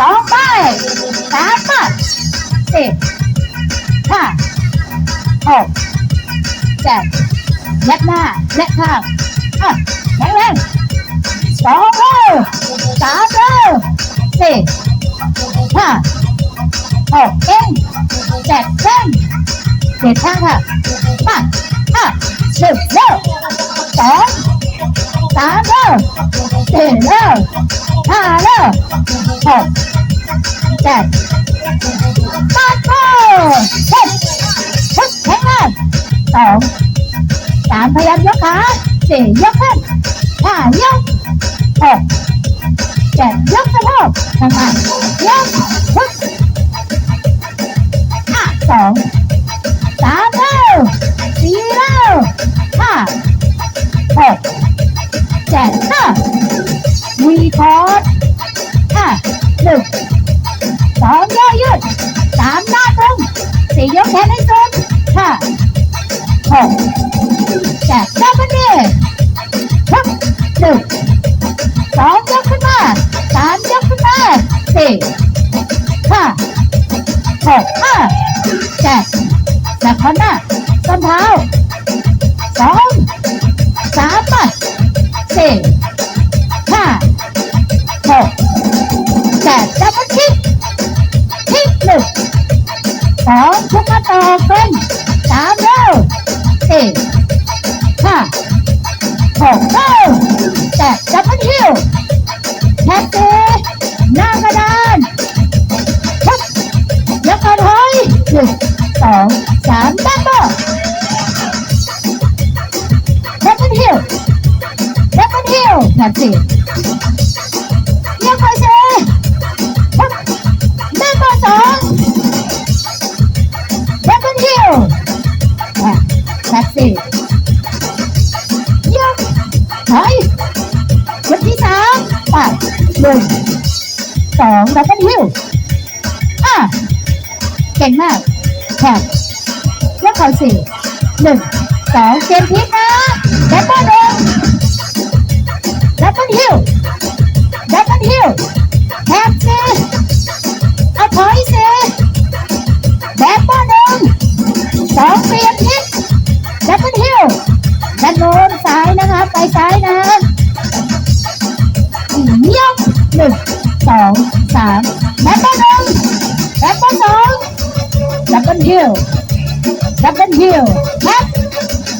สองไปสามมาสี่ห้าหกเจ็ดยัดหน้ายัดข้างอะแข็งแรงสองเจ็ดเส้นเจ็ดข้างค่ะมาอะหนึ่งเร็วสองสามเร็วสี่เร็วห้าเร็วหกเจ็ดแปดเก้าสิบฮึบแข็งแรงสองสามพยายามยกขาสี่ยกขึ้นห้ายกหกเจ็ดยกสะโพกข้างหน้ายกฮึบห้าสองสามเร็วสี่เร็วห้าหกเจ็ดห้าวีคอร์ดห้าหนึ่ง ย่อยืดสามหน้าตรงสี่ยกแขนให้สุดห้าหกเจ็ดดับเบิลเดย์ฮึบหนึ่งสองยกขึ้นมาสามยกขึ้นมาสี่ห้าหกห้าเจ็ดจากข้างหน้าส้นเท้าสองสามสี่ สองทุกมาต่อเป็นสามเร็วสี่ห้าหกเร็วเจ็ดดับเบิลฮิลแท็กซี่หน้ากระดานฮึบยกกระถอยหนึ่งสองสามดับเบิลดับเบิลฮิลดับเบิลฮิลแท็กซี่ บเบิลฮิลแท็กซี่ยกถอยยกที่สามไปหนึ่งสองดับเบิลฮิลอะเก่งมากแท็กยกเข่าสี่หนึ่งสองเกมพลิกนะดับเบิลหนึ่งดับเบิลฮิลดับเบิลฮิล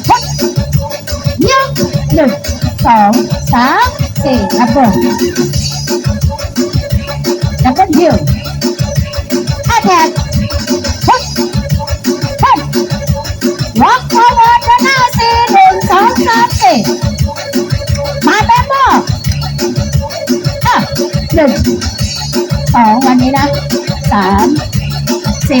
ฮึบยกหนึ่งสองสามสี่ดับเบิลดับเบิลฮิลอาแท็กฮึบฮึบ Walk forward ด้านหน้ หนึ่งสองวันนี้นะสาม